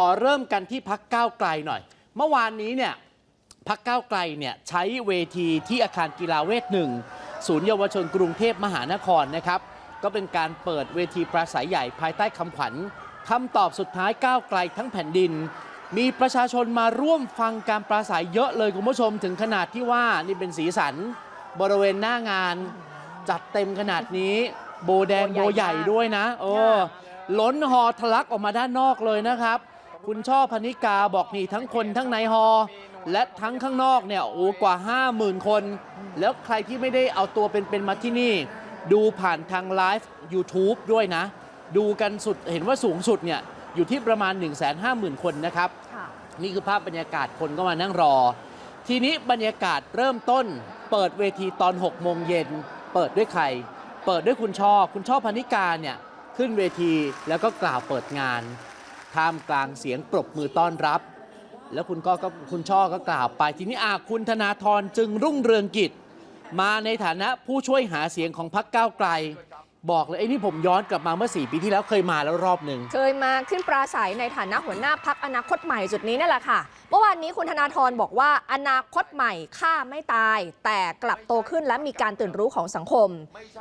ขอเริ่มกันที่พักก้าวไกลหน่อย เมื่อวานนี้เนี่ยพักก้าวไกลเนี่ยใช้เวทีที่อาคารกีฬาเวทหนึ่งศูนย์เยาวชนกรุงเทพมหานครนะครับ ก็เป็นการเปิดเวทีปราศัยใหญ่ภายใต้คำขวัญคำตอบสุดท้ายก้าวไกลทั้งแผ่นดิน มีประชาชนมาร่วมฟังการปราศัยเยอะเลยคุณผู้ชมถึงขนาดที่ว่านี่เป็นสีสัน บริเวณหน้างาน จัดเต็มขนาดนี้ โบแดงโบใหญ่ด้วยนะ โอ้ล้นฮอทะลักออกมาด้านนอกเลยนะครับ คุณช่อพนิกาบอกนี่ทั้งคนทั้งในฮอ และทั้งข้างนอกเนี่ยโอ้กว่า 50,000 คน แล้วใครที่ไม่ได้เอาตัวเป็นๆมาที่นี่ ดูผ่านทางไลฟ์ YouTube ด้วยนะ ดูกันสุดเห็นว่าสูงสุดเนี่ยอยู่ที่ประมาณ 150,000 คนนะครับค่ะนี่คือภาพบรรยากาศคนก็มานั่งรอ ทีนี้บรรยากาศเริ่มต้น เปิดเวทีตอน 6 โมงเย็น เปิดด้วยใคร เปิดด้วยคุณช่อ คุณช่อพนิกาเนี่ยขึ้นเวทีแล้วก็กล่าวเปิดงาน ท่ามกลางเสียงปรบมือต้อนรับ แล้วคุณก็ก็คุณช่อก็กล่าวไป ทีนี้อาคุณธนาธรจึงรุ่งเรืองกิจ มาในฐานะผู้ช่วยหาเสียงของพรรคก้าวไกล บอกเลยไอ้นี่ผมย้อนกลับมาเมื่อ 4 ปีที่แล้วเคยมาแล้วรอบหนึ่ง เคยมาขึ้นปราศัยในฐานะหัวหน้าพักอนาคตใหม่จุดนี้นั่นแหละค่ะ เมื่อวานนี้คุณธนาธรบอกว่าอนาคตใหม่ฆ่าไม่ตาย แต่กลับโตขึ้นและมีการตื่นรู้ของสังคม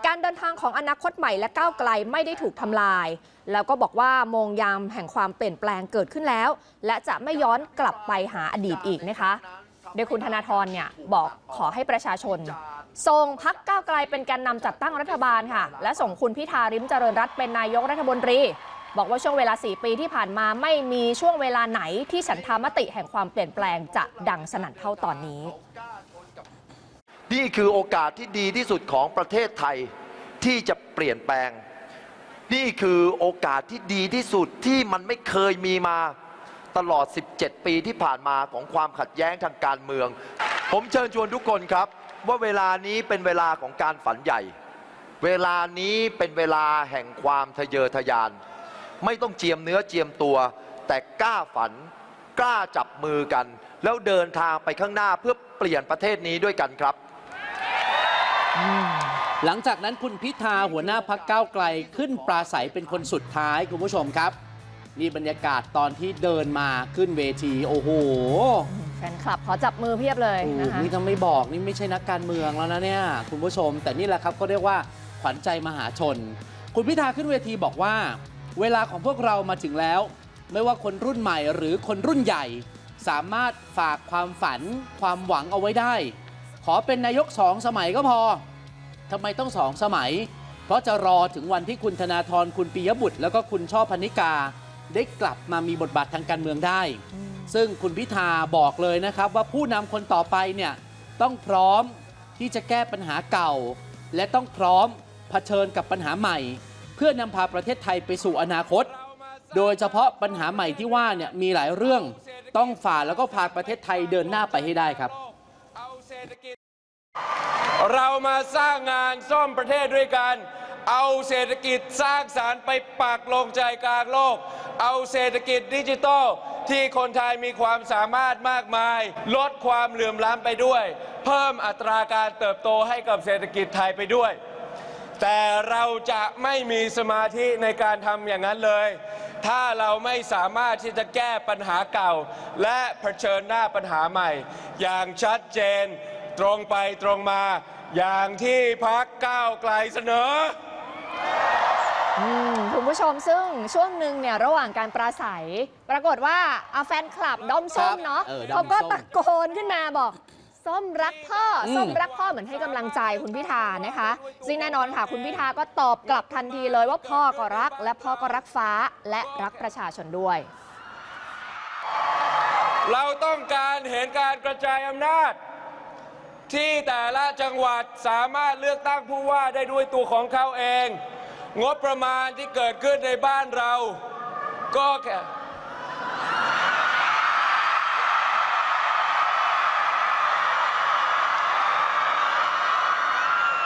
การเดินทางของอนาคตใหม่และก้าวไกลไม่ได้ถูกทำลาย แล้วก็บอกว่าโมงยามแห่งความเปลี่ยนแปลงเกิดขึ้นแล้ว และจะไม่ย้อนกลับไปหาอดีตอีกนะคะ โดยคุณธนาธรเนี่ยบอกขอให้ประชาชน ส่งพักก้าวไกลเป็นแการนำจัดตั้งรัฐบาลค่ะ และส่งคุณพิธาริมเจริญรัตเป็นนายกรัฐมนตรี บอกว่าช่วงเวลา 4 ปีที่ผ่านมาไม่มีช่วงเวลาไหนที่ฉันทามติแห่งความเปลี่ยนแปลงจะดังสนั่นเท่าตอนนี้ นี่คือโอกาสที่ดีที่สุดของประเทศไทยที่จะเปลี่ยนแปลง นี่คือโอกาสที่ดีที่สุดที่มันไม่เคยมีมา ตลอด 17 ปีที่ผ่านมาของความขัดแย้งทางการเมือง ผมเชิญชวนทุกคนครับ ว่าเวลานี้เป็นเวลาของการฝันใหญ่ เวลานี้เป็นเวลาแห่งความทะเยอทะยาน ไม่ต้องเจียมเนื้อเจียมตัว แต่กล้าฝันกล้าจับมือกัน แล้วเดินทางไปข้างหน้าเพื่อเปลี่ยนประเทศนี้ด้วยกันครับหลังจากนั้นคุณพิธาหัวหน้าพักเก้าไกลขึ้นปราศัยเป็นคนสุดท้ายคุณผู้ชมครับ นี่บรรยากาศตอนที่เดินมาขึ้นเวที โอ้โหแฟนคลับขอจับมือเพียบเลยโอ้โหนะคะนี่ถ้าไม่บอกนี่ไม่ใช่นักการเมืองแล้วนะเนี่ยคุณผู้ชม แต่นี่แหละครับก็เรียกว่าขวัญใจมหาชน คุณพิธาขึ้นเวทีบอกว่า เวลาของพวกเรามาถึงแล้ว ไม่ว่าคนรุ่นใหม่หรือคนรุ่นใหญ่ สามารถฝากความฝันความหวังเอาไว้ได้ ขอเป็นนายกสองสมัยก็พอทำไมต้องสองสมัย เพราะจะรอถึงวันที่คุณธนาธรคุณปิยบุตร แล้วก็คุณช่อพนิกา ได้กลับมามีบทบาททางการเมืองได้ ซึ่งคุณพิธาบอกเลยนะครับว่าผู้นำคนต่อไปเนี่ยต้องพร้อมที่จะแก้ปัญหาเก่า และต้องพร้อมเผชิญกับปัญหาใหม่ เพื่อนำพาประเทศไทยไปสู่อนาคต โดยเฉพาะปัญหาใหม่ที่ว่าเนี่ยมีหลายเรื่อง ต้องฝ่าแล้วก็พาประเทศไทยเดินหน้าไปให้ได้ครับเอาเศรษฐกิจเรามาสร้างงานซ่อมประเทศด้วยกัน เอาเศรษฐกิจสร้างสารรค์ไปปักลงใจกลางโลก เอาเศรษฐกิจดิจิทัลที่คนไทยมีความสามารถมากมาย ลดความเหลื่อมล้ำไปด้วย เพิ่มอัตราการเติบโตให้กับเศรษฐกิจไทยไปด้วย แต่เราจะไม่มีสมาธิในการทำอย่างนั้นเลย ถ้าเราไม่สามารถที่จะแก้ปัญหาเก่า และเผชิญหน้าปัญหาใหม่ อย่างชัดเจนตรงไปตรงมา อย่างที่พักก้าวไกลเสนอ อืมคุณผู้ชมซึ่งช่วงหนึ่งเนี่ยระหว่างการปราศัย ปรากฏว่าอาแฟนคลับด้อมส้มเนาะเออด้อมส้มเขาก็ตะโกนขึ้นมาบอก ส้มรักพ่ออม ส้มรักพ่อเหมือนให้กำลังใจคุณพิธานะคะ ซึ่งแน่นอนค่ะคุณพิธาก็ตอบกลับทันทีเลยว่าพ่อก็รัก และพ่อก็รักฟ้าและรักประชาชนด้วย เราต้องการเห็นการกระจายอำนาจ ที่แต่ละจังหวัดสามารถเลือกตั้งผู้ว่าได้ด้วยตัวของเขาเอง งบประมาณที่เกิดขึ้นในบ้านเรา ก็แค่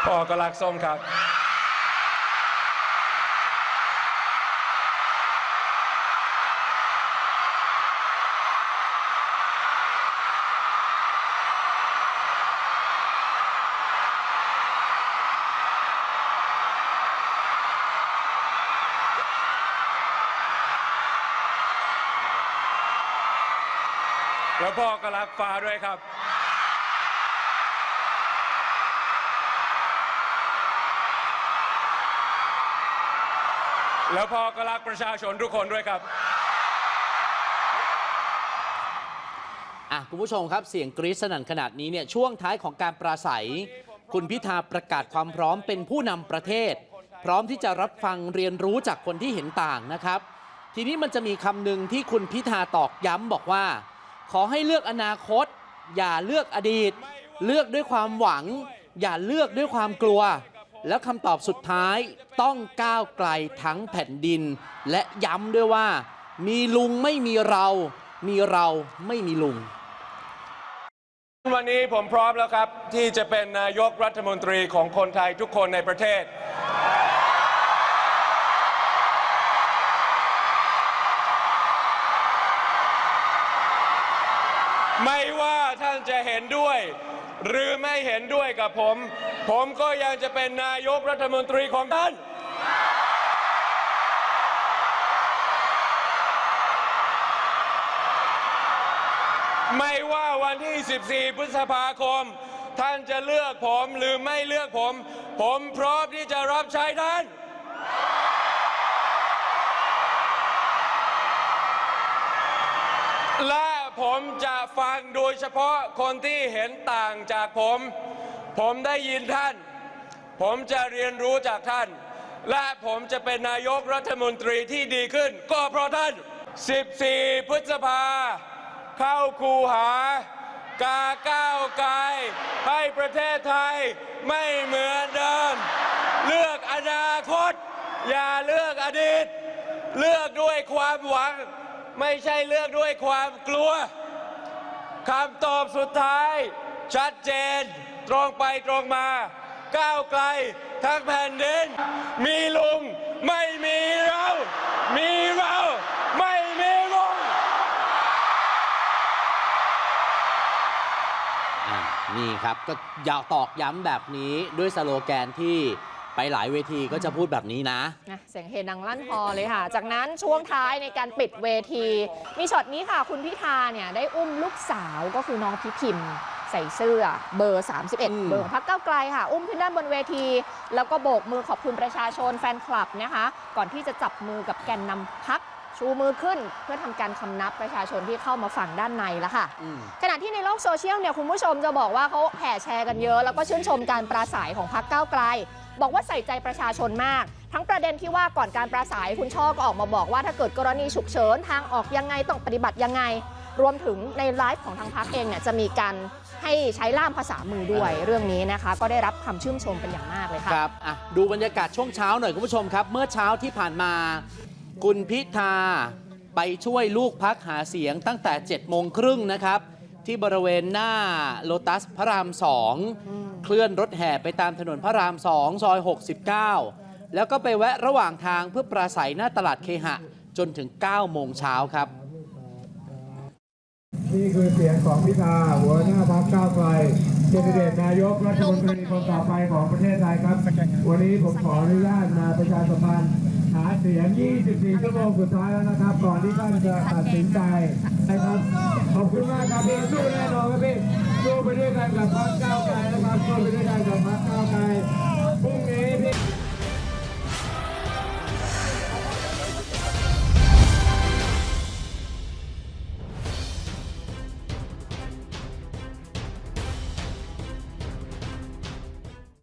พ่อก็รักส้มครับ แล้วพ่อก็รักฟ้าด้วยครับ แล้วพ่อก็รักประชาชนทุกคนด้วยครับอะคุณผู้ชมครับเสียงกรี๊ดสนั่นขนาดนี้เนี่ยช่วงท้ายของการปราศัย คุณพิธาประกาศความพร้อมเป็นผู้นำประเทศ พร้อมที่จะรับฟังเรียนรู้จากคนที่เห็นต่างนะครับ ทีนี้มันจะมีคำหนึ่งที่คุณพิธาตอกย้ำบอกว่า ขอให้เลือกอนาคต อย่าเลือกอดีต เลือกด้วยความหวัง อย่าเลือกด้วยความกลัว แล้วคำตอบสุดท้ายต้องก้าวไกลทั้งแผ่นดิน และย้ำด้วยว่า มีลุงไม่มีเรา มีเราไม่มีลุงวันนี้ผมพร้อมแล้วครับ ที่จะเป็นนายกรัฐมนตรีของคนไทยทุกคนในประเทศ ไม่ว่าท่านจะเห็นด้วย หรือไม่เห็นด้วยกับผม ผมก็ยังจะเป็นนายกรัฐมนตรีของท่าน ไม่ว่าวันที่ 14 พฤษภาคม ท่านจะเลือกผมหรือไม่เลือกผม ผมพร้อมที่จะรับใช้ท่านและ ผมจะฟังโดยเฉพาะคนที่เห็นต่างจากผม ผมได้ยินท่าน ผมจะเรียนรู้จากท่าน และผมจะเป็นนายกรัฐมนตรีที่ดีขึ้น ก็เพราะท่าน 14 พฤษภา เข้าคูหากาก้าวไกลให้ประเทศไทยไม่เหมือนเดิม เลือกอนาคต อย่าเลือกอดีต เลือกด้วยความหวัง ไม่ใช่เลือกด้วยความกลัวคำตอบสุดท้าย ชัดเจน ตรงไปตรงมา ก้าวไกล ทั้งแผ่นดิน มีลุง ไม่มีเรา มีเรา ไม่มีลุงนี่ครับก็อยากตอกย้ำแบบนี้ด้วยสโลแกนที่ ไปหลายเวทีก็จะพูดแบบนี้นะ นะเสียงเฮดังลั่นฮอเลยค่ะ จากนั้นช่วงท้ายในการปิดเวที มีช็อตนี้ค่ะ คุณพิธาเนี่ยได้อุ้มลูกสาวก็คือน้องพิพิมพ์ใส่เสื้อเบอร์อืม31เบอร์ของพักเก้าวไกลค่ะ อุ้มขึ้นด้านบนเวที แล้วก็โบกมือขอบคุณประชาชนแฟนคลับนะคะ ก่อนที่จะจับมือกับแกนนำพัก ชูมือขึ้นเพื่อทำการคำนับประชาชนที่เข้ามาฝั่งด้านในแล้วค่ะอืมขณะที่ในโลกโซเชียลเนี่ยคุณผู้ชมจะบอกว่าเขาแห่แชร์กันเยอะ แล้วก็ชื่นชมการปราศัยของพรรคก้าวไกล บอกว่าใส่ใจประชาชนมาก ทั้งประเด็นที่ว่าก่อนการปราศัยคุณช่อก็ออกมาบอกว่าถ้าเกิดกรณีฉุกเฉินทางออกยังไงต้องปฏิบัติยังไง รวมถึงในไลฟ์ของทางพรรคเองเนี่ยจะมีการให้ใช้ล่ามภาษามือด้วยเรื่องนี้นะคะ ก็ได้รับคำชื่นชมเป็นอย่างมากเลยค่ะครับอะดูบรรยากาศช่วงเช้าหน่อยคุณผู้ชมครับ เมื่อเช้าที่ผ่านมา คุณพิธาไปช่วยลูกพักหาเสียงตั้งแต่7โมงครึ่งนะครับ ที่บริเวณหน้าโลตัสพระรามสองเคลื่อนรถแห่ไปตามถนนพระรามสองซอย 69 แล้วก็ไปแวะระหว่างทางเพื่อปราศัยหน้าตลาดเคหะจนถึง 9 โมงเช้าครับ นี่คือเสียงของพิธาหัวหน้าพรรคก้าวไกลเจนเดตนายกรัฐมนตรีคนต่อไปของประเทศไทยครับ วันนี้ผมขออนุญาตมาประชาสัมพันธ์หาเสียง 24 ชั่วโมงสุดท้ายแล้วนะครับ ก่อนที่ท่านจะตัดสินใจนะครับ ขอบคุณมากครับพี่สู้แน่นอนครับพี่สู้ไปด้วยกันกับพรรคก้าวไกลนะครับสู้ไปด้วยกันกับพรรคก้าวไกลพรุ่งนี้พี่